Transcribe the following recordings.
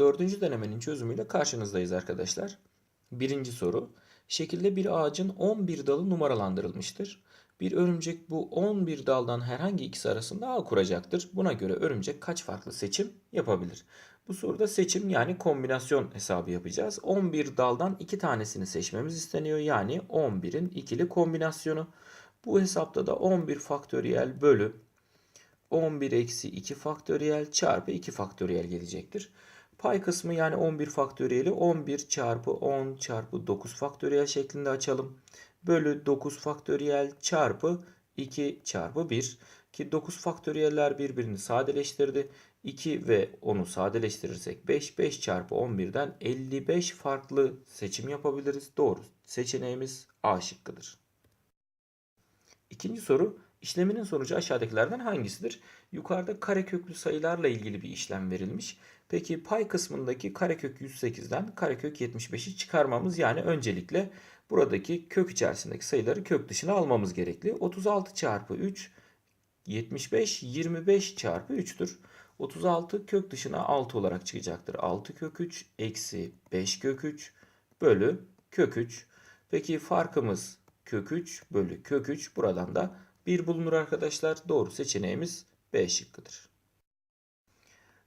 Dördüncü denemenin çözümüyle karşınızdayız arkadaşlar. Birinci soru. Şekilde bir ağacın 11 dalı numaralandırılmıştır. Bir örümcek bu 11 daldan herhangi ikisi arasında ağ kuracaktır. Buna göre örümcek kaç farklı seçim yapabilir? Bu soruda seçim yani kombinasyon hesabı yapacağız. 11 daldan 2 tanesini seçmemiz isteniyor. Yani 11'in ikili kombinasyonu. Bu hesapta da 11 faktöriyel bölü 11 eksi 2 faktöriyel çarpı 2 faktöriyel gelecektir. Pay kısmı yani 11 faktöriyeli 11 çarpı 10 çarpı 9 faktöriyel şeklinde açalım. Bölü 9 faktöriyel çarpı 2 çarpı 1 ki 9 faktöriyeller birbirini sadeleştirdi. 2 ve 10'u sadeleştirirsek 5, 5 çarpı 11'den 55 farklı seçim yapabiliriz. Doğru seçeneğimiz A şıkkıdır. İkinci soru işleminin sonucu aşağıdakilerden hangisidir? Yukarıda kareköklü sayılarla ilgili bir işlem verilmiş. Peki pay kısmındaki karekök 108'den karekök 75'i çıkarmamız yani öncelikle buradaki kök içerisindeki sayıları kök dışına almamız gerekli. 36 çarpı 3 75 25 çarpı 3'tür. 36 kök dışına 6 olarak çıkacaktır. 6 kök 3 eksi 5 kök 3 bölü kök 3. Peki farkımız kök 3 bölü kök 3. Buradan da 1 bulunur arkadaşlar. Doğru seçeneğimiz B şıkkıdır.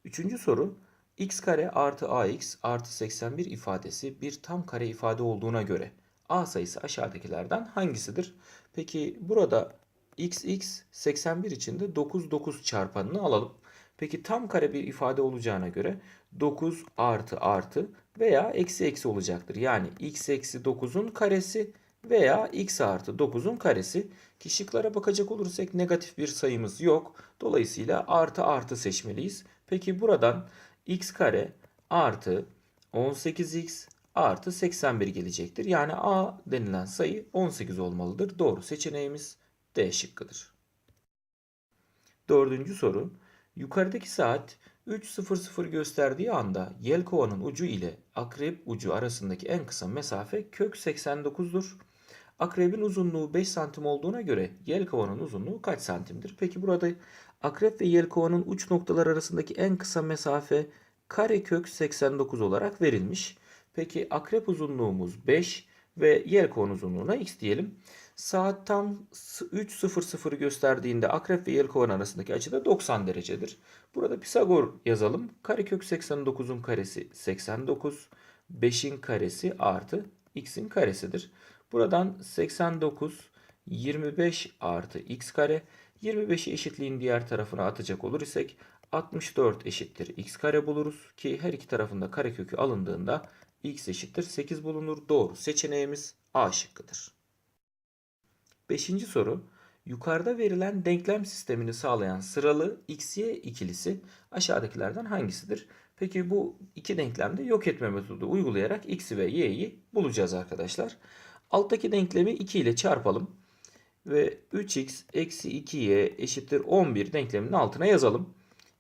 Üçüncü soru. X kare artı ax artı 81 ifadesi bir tam kare ifade olduğuna göre a sayısı aşağıdakilerden hangisidir? Peki burada x x 81 içinde 9 9 çarpanını alalım. Peki tam kare bir ifade olacağına göre 9 artı artı veya eksi eksi olacaktır. Yani x eksi 9'un karesi veya x artı 9'un karesi. Ki bakacak olursak negatif bir sayımız yok. Dolayısıyla artı artı seçmeliyiz. Peki buradan x kare artı 18x artı 81 gelecektir. Yani a denilen sayı 18 olmalıdır. Doğru seçeneğimiz D şıkkıdır. Dördüncü soru. Yukarıdaki saat 3.00 gösterdiği anda yelkovanın ucu ile akrep ucu arasındaki en kısa mesafe kök 89'dur. Akrebin uzunluğu 5 santim olduğuna göre yelkovanın uzunluğu kaç santimdir? Peki burada akrep ve yelkovanın uç noktalar arasındaki en kısa mesafe karekök 89 olarak verilmiş. Peki akrep uzunluğumuz 5 ve yelkovan uzunluğuna x diyelim. Saat tam 3.00 gösterdiğinde akrep ve yelkovan arasındaki açı da 90 derecedir. Burada Pisagor yazalım. Karekök 89'un karesi 89. 5'in karesi artı x'in karesidir. Buradan 89 25 artı x kare 25'i eşitliğin diğer tarafına atacak olur isek 64 eşittir x kare buluruz ki her iki tarafında karekökü alındığında x eşittir 8 bulunur. Doğru seçeneğimiz A şıkkıdır. Beşinci soru. Yukarıda verilen denklem sistemini sağlayan sıralı xy ikilisi aşağıdakilerden hangisidir? Peki bu iki denklemde yok etme metodu uygulayarak x'i ve y'yi bulacağız arkadaşlar. Alttaki denklemi 2 ile çarpalım. Ve 3x eksi 2y eşittir 11 denkleminin altına yazalım.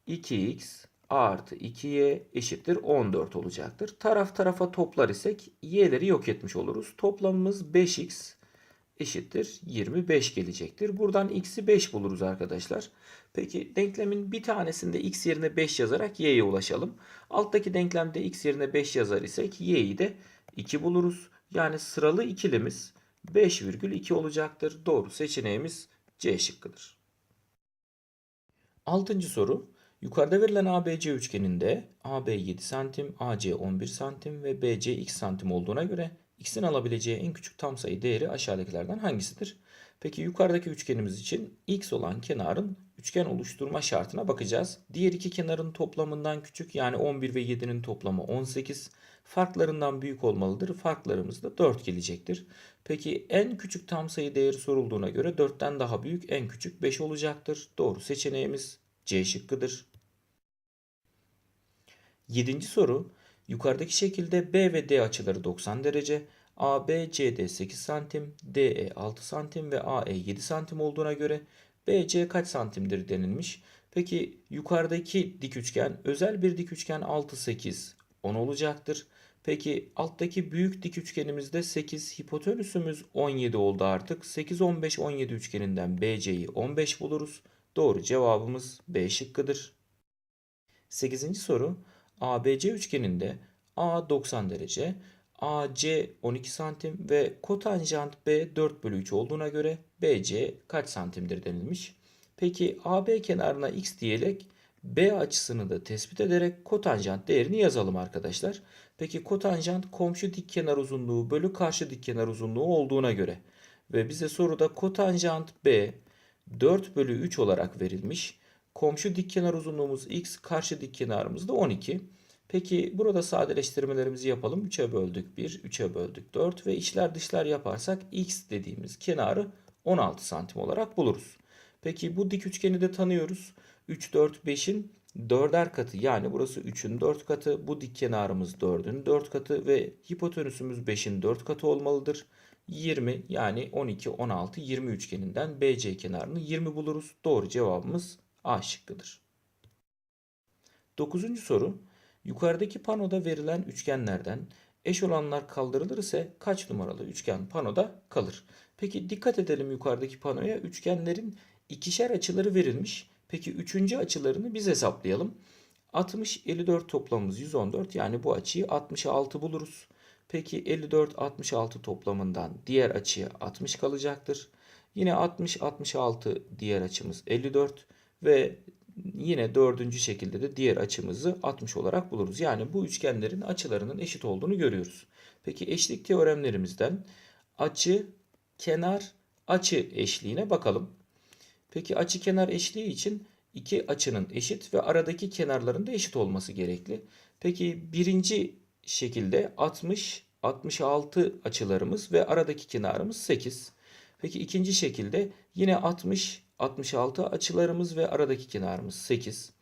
2x artı 2y eşittir 14 olacaktır. Taraf tarafa toplar isek y'leri yok etmiş oluruz. Toplamımız 5x eşittir 25 gelecektir. Buradan x'i 5 buluruz arkadaşlar. Peki denklemin bir tanesinde x yerine 5 yazarak y'ye ulaşalım. Alttaki denklemde x yerine 5 yazar isek y'yi de 2 buluruz. Yani sıralı ikilimiz 5,2 olacaktır. Doğru seçeneğimiz C şıkkıdır. Altıncı soru. Yukarıda verilen ABC üçgeninde AB 7 cm, AC 11 cm ve BC x santim olduğuna göre x'in alabileceği en küçük tam sayı değeri aşağıdakilerden hangisidir? Peki yukarıdaki üçgenimiz için x olan kenarın üçgen oluşturma şartına bakacağız. Diğer iki kenarın toplamından küçük yani 11 ve 7'nin toplamı 18. Farklarından büyük olmalıdır. Farklarımız da 4 gelecektir. Peki en küçük tam sayı değeri sorulduğuna göre 4'ten daha büyük en küçük 5 olacaktır. Doğru seçeneğimiz C şıkkıdır. Yedinci soru. Yukarıdaki şekilde B ve D açıları 90 derece. AB, CD 8 santim, DE 6 santim ve AE 7 santim olduğuna göre BC kaç santimdir denilmiş. Peki yukarıdaki dik üçgen özel bir dik üçgen 6, 8, 10 olacaktır. Peki alttaki büyük dik üçgenimizde 8, hipotenüsümüz 17 oldu artık. 8, 15, 17 üçgeninden BC'yi 15 buluruz. Doğru cevabımız B şıkkıdır. 8. soru. ABC üçgeninde A 90 derece, AC 12 santim ve kotanjant B 4 bölü 3 olduğuna göre BC kaç santimdir denilmiş. Peki AB kenarına x diyerek B açısını da tespit ederek kotanjant değerini yazalım arkadaşlar. Peki kotanjant komşu dik kenar uzunluğu bölü karşı dik kenar uzunluğu olduğuna göre ve bize soruda kotanjant B 4 bölü 3 olarak verilmiş. Komşu dik kenar uzunluğumuz x, karşı dik kenarımız da 12. Peki burada sadeleştirmelerimizi yapalım. 3'e böldük 1, 3'e böldük 4 ve içler dışlar yaparsak x dediğimiz kenarı 16 santim olarak buluruz. Peki bu dik üçgeni de tanıyoruz. 3, 4, 5'in 4'er katı yani burası 3'ün 4 katı. Bu dik kenarımız 4'ün 4 katı ve hipotenüsümüz 5'in 4 katı olmalıdır. 20 yani 12, 16, 20 üçgeninden BC kenarını 20 buluruz. Doğru cevabımız A şıkkıdır. 9. soru. Yukarıdaki panoda verilen üçgenlerden eş olanlar kaldırılır ise kaç numaralı üçgen panoda kalır? Peki dikkat edelim yukarıdaki panoya. Üçgenlerin ikişer açıları verilmiş. Peki üçüncü açılarını biz hesaplayalım. 60, 54 toplamımız 114 yani bu açıyı 66 buluruz. Peki 54, 66 toplamından diğer açıya 60 kalacaktır. Yine 60, 66 diğer açımız 54 ve yine dördüncü şekilde de diğer açımızı 60 olarak buluruz. Yani bu üçgenlerin açılarının eşit olduğunu görüyoruz. Peki eşlik teoremlerimizden açı, kenar, açı eşliğine bakalım. Peki açı kenar eşliği için iki açının eşit ve aradaki kenarların da eşit olması gerekli. Peki birinci şekilde 60, 66 açılarımız ve aradaki kenarımız 8. Peki ikinci şekilde yine 60, 66 açılarımız ve aradaki kenarımız 8.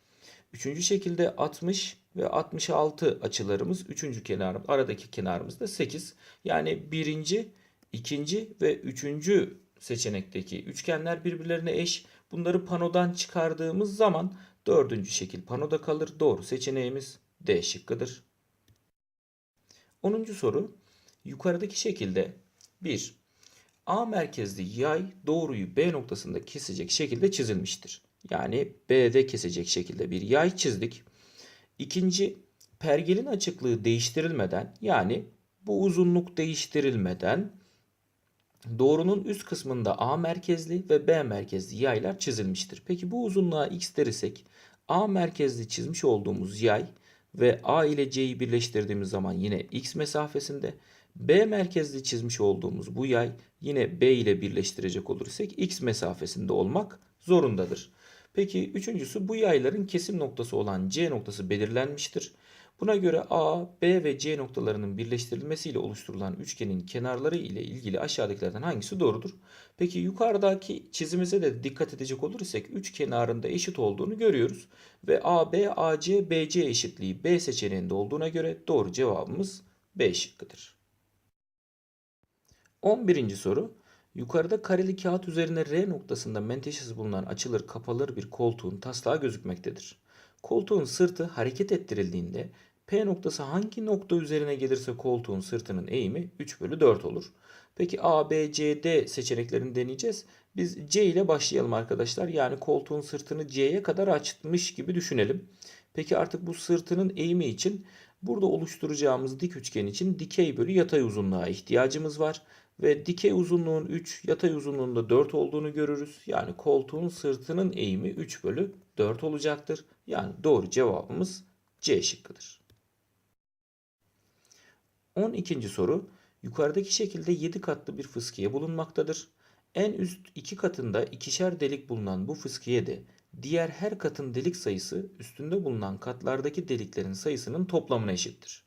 Üçüncü şekilde 60 ve 66 açılarımız, üçüncü kenarım, aradaki kenarımız da 8. Yani birinci, ikinci ve üçüncü seçenekteki üçgenler birbirlerine eş. Bunları panodan çıkardığımız zaman dördüncü şekil panoda kalır. Doğru seçeneğimiz D şıkkıdır. 10. soru. Yukarıdaki şekilde 1. A merkezli yay doğruyu B noktasında kesecek şekilde çizilmiştir. Yani B'de kesecek şekilde bir yay çizdik. İkinci, pergelin açıklığı değiştirilmeden yani bu uzunluk değiştirilmeden doğrunun üst kısmında A merkezli ve B merkezli yaylar çizilmiştir. Peki bu uzunluğa x dersek A merkezli çizmiş olduğumuz yay ve A ile C'yi birleştirdiğimiz zaman yine x mesafesinde B merkezli çizmiş olduğumuz bu yay yine B ile birleştirecek olursak x mesafesinde olmak zorundadır. Peki üçüncüsü bu yayların kesim noktası olan C noktası belirlenmiştir. Buna göre A, B ve C noktalarının birleştirilmesiyle oluşturulan üçgenin kenarları ile ilgili aşağıdakilerden hangisi doğrudur? Peki yukarıdaki çizimize de dikkat edecek olursak üç kenarında eşit olduğunu görüyoruz. Ve AB, AC, BC eşitliği B seçeneğinde olduğuna göre doğru cevabımız B şıkkıdır. 11. soru. Yukarıda kareli kağıt üzerine R noktasında menteşesi bulunan açılır kapalır bir koltuğun taslağı gözükmektedir. Koltuğun sırtı hareket ettirildiğinde P noktası hangi nokta üzerine gelirse koltuğun sırtının eğimi 3 bölü 4 olur. Peki A, B, C, D seçeneklerini deneyeceğiz. Biz C ile başlayalım arkadaşlar. Yani koltuğun sırtını C'ye kadar açmış gibi düşünelim. Peki artık bu sırtının eğimi için burada oluşturacağımız dik üçgen için dikey bölü yatay uzunluğa ihtiyacımız var. Ve dikey uzunluğun 3, yatay uzunluğunda 4 olduğunu görürüz. Yani koltuğun sırtının eğimi 3 bölü 4 olacaktır. Yani doğru cevabımız C şıkkıdır. 12. soru. Yukarıdaki şekilde 7 katlı bir fıskiye bulunmaktadır. En üst iki katında ikişer delik bulunan bu fıskiye de diğer her katın delik sayısı üstünde bulunan katlardaki deliklerin sayısının toplamına eşittir.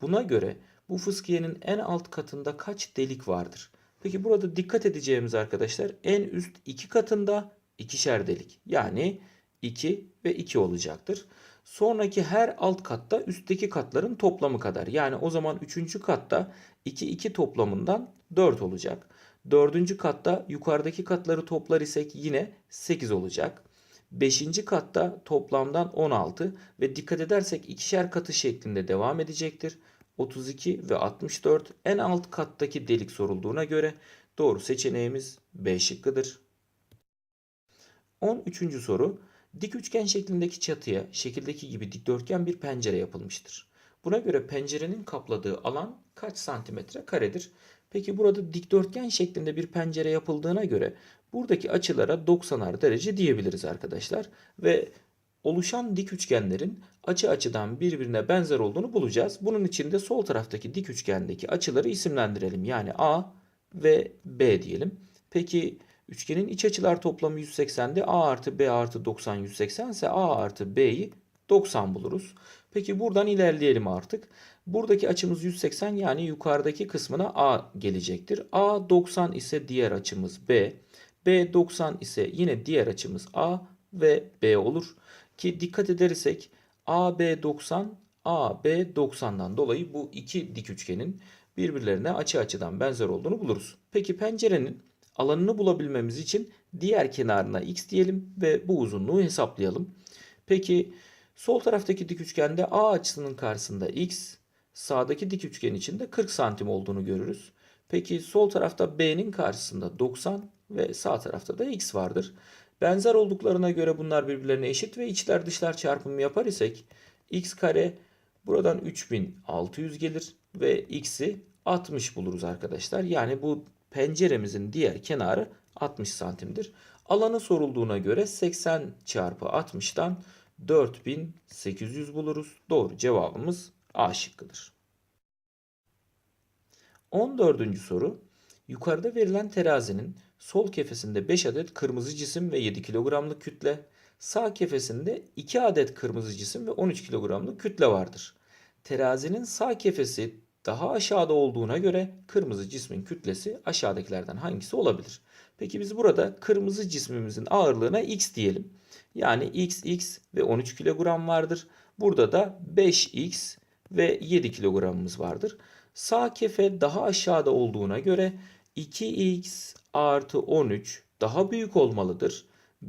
Buna göre bu fıskiyenin en alt katında kaç delik vardır? Peki burada dikkat edeceğimiz arkadaşlar en üst iki katında ikişer delik. Yani 2 ve 2 olacaktır. Sonraki her alt katta üstteki katların toplamı kadar. Yani o zaman 3. katta 2 2 toplamından 4 olacak. 4. katta yukarıdaki katları toplar isek yine 8 olacak. 5. katta toplamdan 16 ve dikkat edersek ikişer katı şeklinde devam edecektir. 32 ve 64 en alt kattaki delik sorulduğuna göre doğru seçeneğimiz B şıkkıdır. 13. soru. Dik üçgen şeklindeki çatıya şekildeki gibi dikdörtgen bir pencere yapılmıştır. Buna göre pencerenin kapladığı alan kaç santimetre karedir? Peki burada dikdörtgen şeklinde bir pencere yapıldığına göre buradaki açılara 90'ar derece diyebiliriz arkadaşlar. Ve oluşan dik üçgenlerin açı açıdan birbirine benzer olduğunu bulacağız. Bunun için de sol taraftaki dik üçgendeki açıları isimlendirelim. Yani A ve B diyelim. Peki üçgenin iç açılar toplamı 180'de A artı B artı 90 180 ise A artı B'yi 90 buluruz. Peki buradan ilerleyelim artık. Buradaki açımız 180 yani yukarıdaki kısmına A gelecektir. A 90 ise diğer açımız B. B 90 ise yine diğer açımız A ve B olur. Ki dikkat edersek AB 90, AB 90'dan dolayı bu iki dik üçgenin birbirlerine açı açıdan benzer olduğunu buluruz. Peki pencerenin alanını bulabilmemiz için diğer kenarına x diyelim ve bu uzunluğu hesaplayalım. Peki sol taraftaki dik üçgende A açısının karşısında x, sağdaki dik üçgen için de 40 santim olduğunu görürüz. Peki sol tarafta B'nin karşısında 90 ve sağ tarafta da x vardır. Benzer olduklarına göre bunlar birbirlerine eşit ve içler dışlar çarpımı yapar isek x kare buradan 3600 gelir ve x'i 60 buluruz arkadaşlar. Yani bu penceremizin diğer kenarı 60 santimdir. Alanı sorulduğuna göre 80 çarpı 60'tan 4800 buluruz. Doğru cevabımız A şıkkıdır. 14. soru. Yukarıda verilen terazinin sol kefesinde 5 adet kırmızı cisim ve 7 kilogramlık kütle, sağ kefesinde 2 adet kırmızı cisim ve 13 kilogramlık kütle vardır. Terazinin sağ kefesi daha aşağıda olduğuna göre kırmızı cismin kütlesi aşağıdakilerden hangisi olabilir? Peki biz burada kırmızı cismimizin ağırlığına x diyelim. Yani x, x ve 13 kilogram vardır. Burada da 5x ve 7 kilogramımız vardır. Sağ kefe daha aşağıda olduğuna göre 2x artı 13 daha büyük olmalıdır.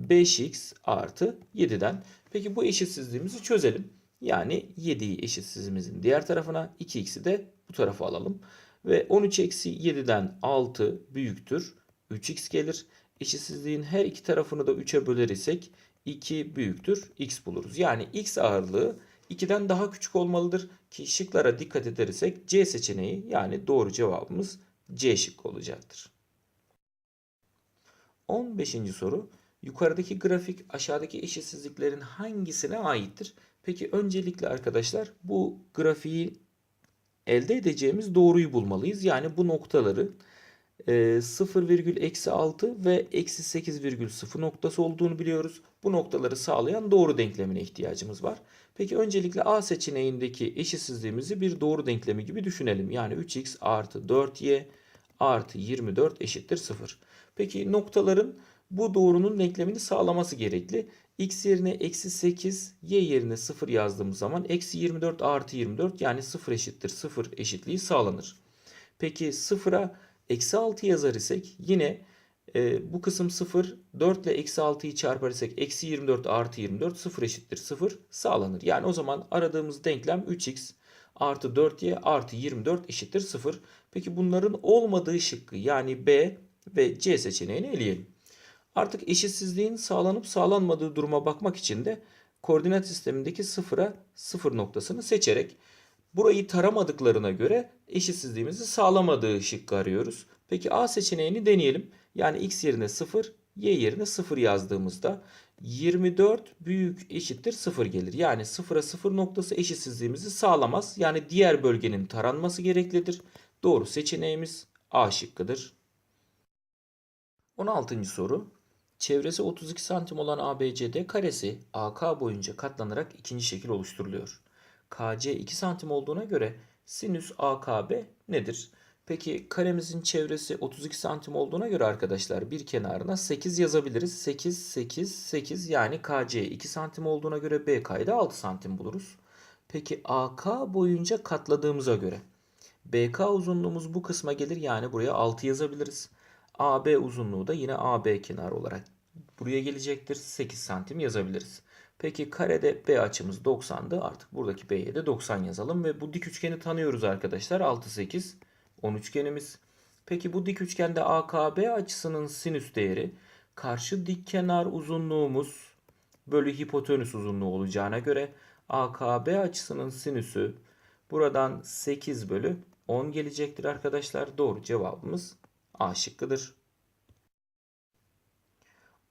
5x artı 7'den. Peki bu eşitsizliğimizi çözelim. Yani 7'yi eşitsizliğimizin diğer tarafına 2x'i de bu tarafa alalım. Ve 13 eksi 7'den 6 büyüktür. 3x gelir. Eşitsizliğin her iki tarafını da 3'e böler isek 2 büyüktür x buluruz. Yani x ağırlığı 2'den daha küçük olmalıdır ki şıklara dikkat edersek C seçeneği yani doğru cevabımız C şıkkı olacaktır. 15. soru. Yukarıdaki grafik aşağıdaki eşitsizliklerin hangisine aittir? Peki öncelikle arkadaşlar bu grafiği elde edeceğimiz doğruyu bulmalıyız. Yani bu noktaları e, 0 virgül eksi 6 ve eksi 8 virgül 0 noktası olduğunu biliyoruz. Bu noktaları sağlayan doğru denklemine ihtiyacımız var. Peki öncelikle A seçeneğindeki eşitsizliğimizi bir doğru denklemi gibi düşünelim. Yani 3x artı 4y artı 24 eşittir 0. Peki noktaların bu doğrunun denklemini sağlaması gerekli. x yerine eksi 8, y yerine 0 yazdığımız zaman eksi 24 artı 24 yani 0 eşittir 0 eşitliği sağlanır. Peki 0'a eksi 6 yazar isek yine e, bu kısım 0. 4 ile eksi 6'yı çarpar isek eksi 24 artı 24 0 eşittir 0 sağlanır. Yani o zaman aradığımız denklem 3x artı 4y artı 24 eşittir 0. Peki bunların olmadığı şıkkı yani B ve C seçeneğini eleyelim. Artık eşitsizliğin sağlanıp sağlanmadığı duruma bakmak için de koordinat sistemindeki sıfıra sıfır noktasını seçerek burayı taramadıklarına göre eşitsizliğimizi sağlamadığı şıkkı arıyoruz. Peki A seçeneğini deneyelim. Yani x yerine 0, y yerine 0 yazdığımızda 24 büyük eşittir 0 gelir. Yani 0'a 0 noktası eşitsizliğimizi sağlamaz. Yani diğer bölgenin taranması gereklidir. Doğru seçeneğimiz A şıkkıdır. 16. soru. Çevresi 32 santim olan ABCD karesi AK boyunca katlanarak ikinci şekil oluşturuluyor. KC 2 santim olduğuna göre sinüs AKB nedir? Peki karemizin çevresi 32 santim olduğuna göre arkadaşlar bir kenarına 8 yazabiliriz. 8, 8, 8 yani KC 2 santim olduğuna göre BK'yı da 6 santim buluruz. Peki AK boyunca katladığımıza göre BK uzunluğumuz bu kısma gelir yani buraya 6 yazabiliriz. AB uzunluğu da yine AB kenarı olarak buraya gelecektir. 8 santim yazabiliriz. Peki karede B açımız 90'dı. Artık buradaki B'ye de 90 yazalım ve bu dik üçgeni tanıyoruz arkadaşlar. 6 8 10 üçgenimiz. Peki bu dik üçgende AKB açısının sinüs değeri karşı dik kenar uzunluğumuz bölü hipotenüs uzunluğu olacağına göre AKB açısının sinüsü buradan 8 bölü 10 gelecektir arkadaşlar. Doğru cevabımız A şıkkıdır.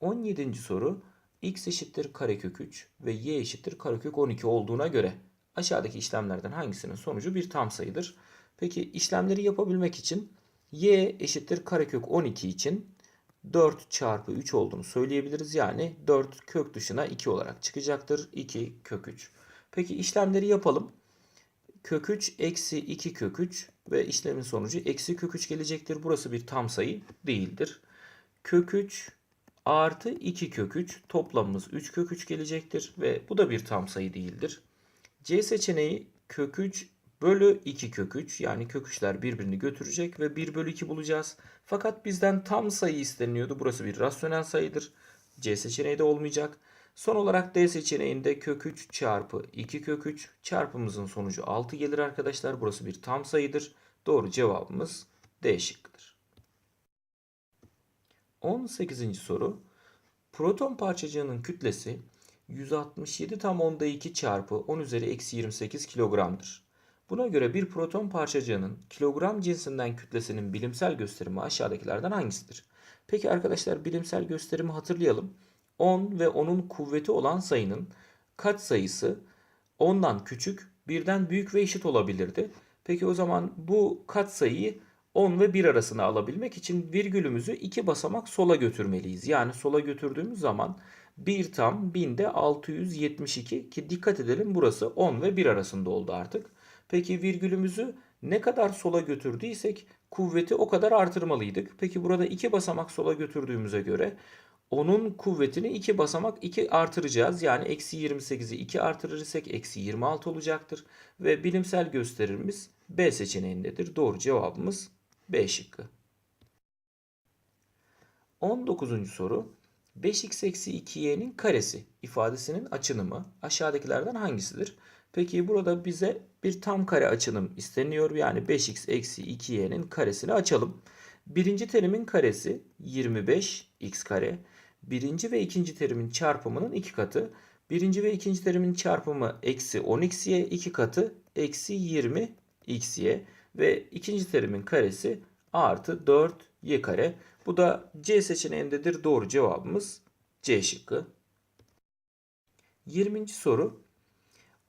17. soru x eşittir karekök 3 ve y eşittir karekök 12 olduğuna göre aşağıdaki işlemlerden hangisinin sonucu bir tam sayıdır? Peki işlemleri yapabilmek için y eşittir karekök 12 için 4 çarpı 3 olduğunu söyleyebiliriz. Yani 4 kök dışına 2 olarak çıkacaktır. 2 kök 3. Peki işlemleri yapalım. Kök 3 eksi 2 kök 3 ve işlemin sonucu eksi kök 3 gelecektir. Burası bir tam sayı değildir. Kök 3 artı 2 kök 3 toplamımız 3 kök 3 gelecektir ve bu da bir tam sayı değildir. C seçeneği kök 3 bölü 2 kök 3 yani kök 3'ler birbirini götürecek ve 1 bölü 2 bulacağız. Fakat bizden tam sayı isteniyordu. Burası bir rasyonel sayıdır. C seçeneği de olmayacak. Son olarak D seçeneğinde kök 3 çarpı 2 kök 3 çarpımızın sonucu 6 gelir arkadaşlar. Burası bir tam sayıdır. Doğru cevabımız D şıkkıdır. 18. soru. Proton parçacığının kütlesi 167 tam onda 2 çarpı 10 üzeri eksi 28 kilogramdır. Buna göre bir proton parçacığının kilogram cinsinden kütlesinin bilimsel gösterimi aşağıdakilerden hangisidir? Peki arkadaşlar bilimsel gösterimi hatırlayalım. 10 ve onun kuvveti olan sayının kat sayısı 10'dan küçük, birden büyük ve eşit olabilirdi. Peki o zaman bu kat sayıyı 10 ve 1 arasına alabilmek için virgülümüzü iki basamak sola götürmeliyiz. Yani sola götürdüğümüz zaman 1 tam 1000'de 672 ki dikkat edelim burası 10 ve 1 arasında oldu artık. Peki virgülümüzü ne kadar sola götürdüysek kuvveti o kadar artırmalıydık. Peki burada iki basamak sola götürdüğümüze göre onun kuvvetini iki basamak 2 artıracağız. Yani eksi 28'i 2 artırırsak eksi 26 olacaktır. Ve bilimsel gösterimimiz B seçeneğindedir. Doğru cevabımız B şıkkı. 19. soru 5x eksi 2y'nin karesi ifadesinin açınımı aşağıdakilerden hangisidir? Peki burada bize bir tam kare açınım isteniyor. Yani 5x eksi 2y'nin karesini açalım. Birinci terimin karesi 25x kare. Birinci ve ikinci terimin çarpımının iki katı. Birinci ve ikinci terimin çarpımı eksi 10xy iki katı eksi 20xy ve ikinci terimin karesi artı 4y kare. Bu da C seçeneğindedir. Doğru cevabımız C şıkkı. 20. soru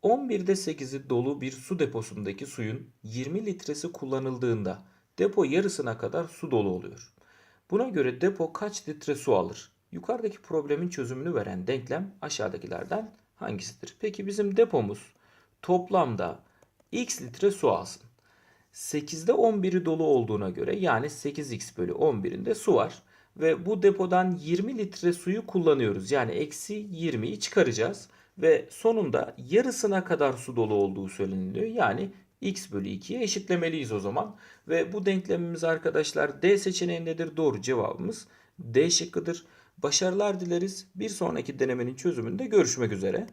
11'de 8'i dolu bir su deposundaki suyun 20 litresi kullanıldığında depo yarısına kadar su dolu oluyor. Buna göre depo kaç litre su alır? Yukarıdaki problemin çözümünü veren denklem aşağıdakilerden hangisidir? Peki bizim depomuz toplamda x litre su alsın. 8'de 11'i dolu olduğuna göre yani 8x bölü 11'inde su var. Ve bu depodan 20 litre suyu kullanıyoruz. Yani eksi 20'yi çıkaracağız. Ve sonunda yarısına kadar su dolu olduğu söyleniliyor. Yani x bölü 2'ye eşitlemeliyiz o zaman. Ve bu denklemimiz arkadaşlar D seçeneğindedir. Doğru cevabımız D şıkkıdır. Başarılar dileriz. Bir sonraki denemenin çözümünde görüşmek üzere.